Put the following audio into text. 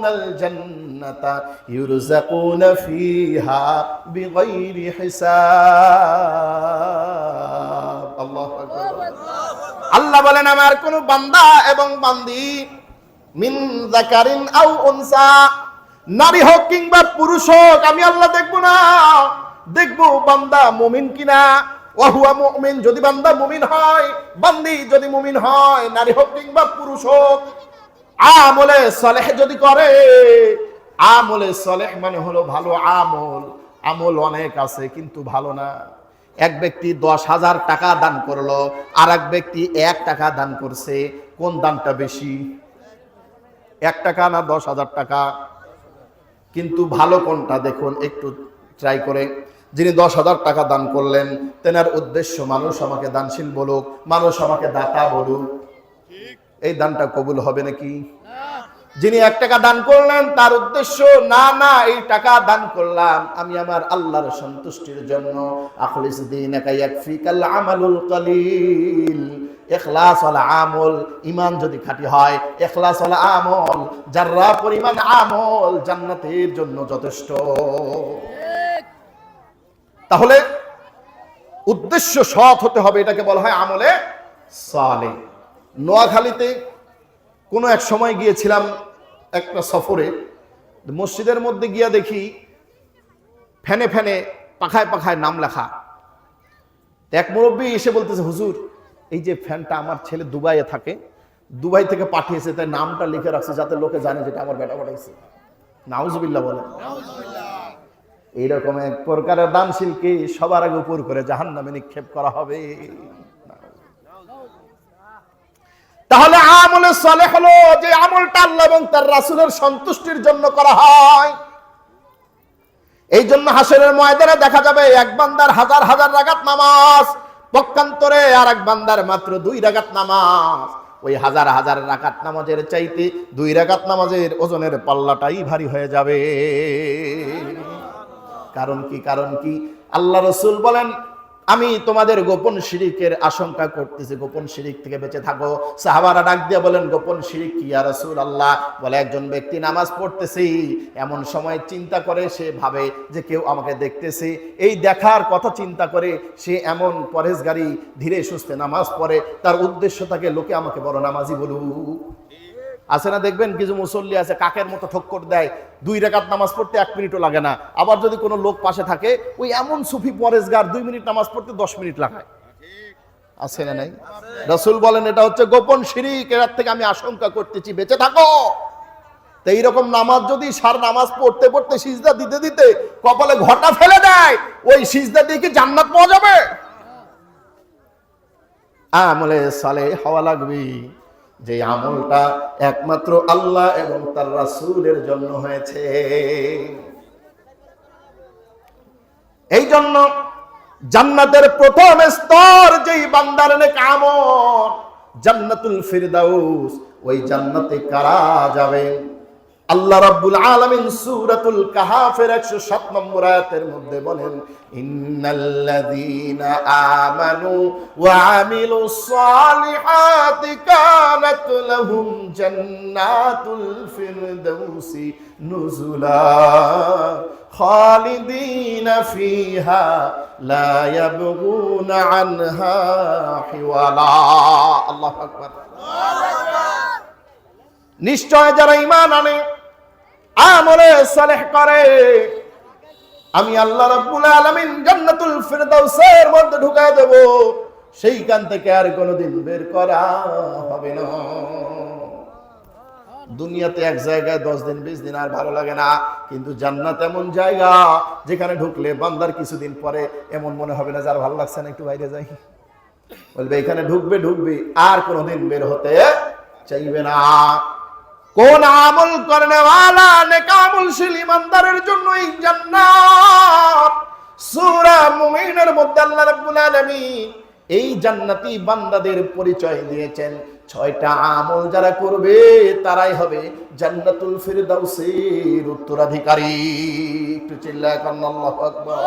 ইয়াদখুলুনাল জান্নাতা ইউরযাকুনা ফিহা বিগাইরি হিসাব আল্লাহু আকবার আল্লাহ বলেন, আমার কোন বান্দা এবং বান্দি মিন যাকারিন আও উনসা, নারী হোক কিংবা পুরুষ হোক, আমি আল্লাহ দেখব না। দেখব বান্দা মুমিন কিনা? ওয়াহুয়া মুমিন, যদি বান্দা মুমিন হয়, বান্দি যদি মুমিন হয়, নারী হোক কিংবা পুরুষ হোক আমলে সলেহ যদি করে, আমলে সলেহ মানে হলো ভালো আমল। আমল অনেক আছে, কিন্তু ভালো না। এক ব্যক্তি দশ হাজার টাকা দান করল আর এক ব্যক্তি এক টাকা দান করছে, কোন দানটা বেশি? এক টাকা না দশ হাজার টাকা? কিন্তু ভালো কোনটা দেখুন, একটু ট্রাই করে। যিনি দশ হাজার টাকা দান করলেন, তেনার উদ্দেশ্য মানুষ আমাকে দানশীল বলুক, মানুষ আমাকে দাতা বলুক। এই দানটা কবুল হবে নাকি? যিনি এক টাকা দান করলেন, তার উদ্দেশ্য, না না, এই টাকা দান করলাম, আমি আমার আল্লাহর সন্তুষ্টির জন্য। আমল ইমান যদি খাঁটি হয় এখলাস আমল, যাররা পরিমাণ আমল জান্নাতের জন্য যথেষ্ট। তাহলে উদ্দেশ্য সৎ হতে হবে, এটাকে বলা হয় আমলে সালে নোয়াখালীতে কোনো এক সময় গিয়েছিলাম একটা সফরে। মসজিদের মধ্যে গিয়া দেখি ফ্যানে ফ্যানে পাখায় পাখায় নাম লেখা। এক মুরব্বী এসে বলতেছে, হুজুর, এই যে ফ্যানটা আমার ছেলে দুবাইয়ে থাকে, দুবাই থেকে পাঠিয়েছে, তাই নামটা লিখে রাখছে যাতে লোকে জানে যেটা আমার বেটা পাঠাইছে। নাউজবিল্লা বলে। এইরকম এক প্রকারের দানশীলকে সবার আগে উপর করে জাহান নামে নিক্ষেপ করা হবে। তাহলে আমলে সলে হলো যে আমলটা আল্লাহ এবং তার রাসুলের সন্তুষ্টির জন্য করা হয়। এই জন্য হাসরের ময়দানে দেখা যাবে এক বান্দার হাজার হাজার রাগাত নামাজ, পক্ষান্তরে আর এক বান্দার মাত্র দুই রাগাত নামাজ। ওই হাজার হাজার রাকাত নামাজের চাইতে দুই রাকাত নামাজের ওজনের পাল্লাটাই ভারী হয়ে যাবে। কারণ কি কারণ কি? আল্লাহ রসুল বলেন আমি তোমাদের গোপন শিরিকের আশঙ্কা করতেছি, গোপন শিরিক থেকে বেঁচে থাকো। সাহাবারা ডাক দিয়ে বলেন, গোপন শিরিক কি আর রসুল আল্লাহ বলে, একজন ব্যক্তি নামাজ পড়তেছি, এমন সময় চিন্তা করে সে ভাবে যে কেউ আমাকে দেখতেছে। এই দেখার কথা চিন্তা করে সে এমন পরেশগারি ধীরে সুস্থে নামাজ পড়ে। তার উদ্দেশ্য থাকে, লোকে আমাকে বড় নামাজি বলুক। আছে না দেখবেন? কিছু মুসল্লি আছে, কাকের মতো ঠক্কর দেয়, দুই রেখাত নামাজ পড়তে এক মিনিটও লাগে না। আবার যদি কোনো লোক পাশে থাকে, ওই এমন সুফি পরেশগার দুই মিনিট নামাজ পড়তে দশ মিনিট লাগায়। আছে না নাই? রসুল বলেন, এটা হচ্ছে গোপন শিরিক, এর থেকে আমি আশঙ্কা করতেছি, বেঁচে থাকো। তো এইরকম নামাজ যদি সার নামাজ পড়তে পড়তে সিজদা দিতে দিতে কপালে ঘটা ফেলে দেয়, ওই সিজদা দিয়ে কি জান্নাত পাওয়া যাবে? আমলে সালে হওয়া লাগবে যে আমলটা একমাত্র আল্লাহ এবং তার রাসুলের জন্য হয়েছে। এই জন্য জান্নাতের প্রথম স্তর যেই বান্দার নেক আমল, জান্নাতুল ফিরদাউস, ওই জান্নাতে কারা যাবে? আল্লাহ রাব্বুল আলামিন সূরাতুল কাহাফের 107 নম্বর আয়াতের মধ্যে বলেন ইন্নাল্লাযীনা আমানু ওয়া আমিলুস সালিহাতি কানাত লাহুম জান্নাতুল ফিরদাউসি নুজুলা খালিদিনা ফিহা লা ইয়াবগুনা আনহা হিওয়ালা আল্লাহু আকবার নিশ্চয় যারা ঈমান আনে আমলে সালেহ করে। আমি আল্লাহ রাব্বুল আলামিন জান্নাতুল ফিরদাউসের মধ্যে ঢুকায় দেব। সেইখান থেকে আর কোনোদিন বের করা হবে না। দুনিয়াতে এক জায়গায় দশ দিন, বিশ দিন আর ভালো লাগে না। কিন্তু জান্নাত এমন জায়গা যেখানে ঢুকলে বান্দার কিছুদিন পরে এমন মনে হবে না যার ভালো লাগছে না, একটু বাইরে যাই। বলবে, এখানে ঢুকবে ঢুকবে, আর কোনোদিন বের হতে চাইবে না। কোন আমল করনে वाला নেকামুলশীল ইমানদারের জন্য জান্নাত। সূরা মুমিনের মধ্যে আল্লাহ রাব্বুল আলামিন এই জান্নাতি বান্দাদের পরিচয় দিয়েছেন। ছয়টা আমল যারা করবে, তারাই হবে জান্নাতুল ফিরদাউসের উত্তরাধিকারী। একটু আল্লাহু আকবার।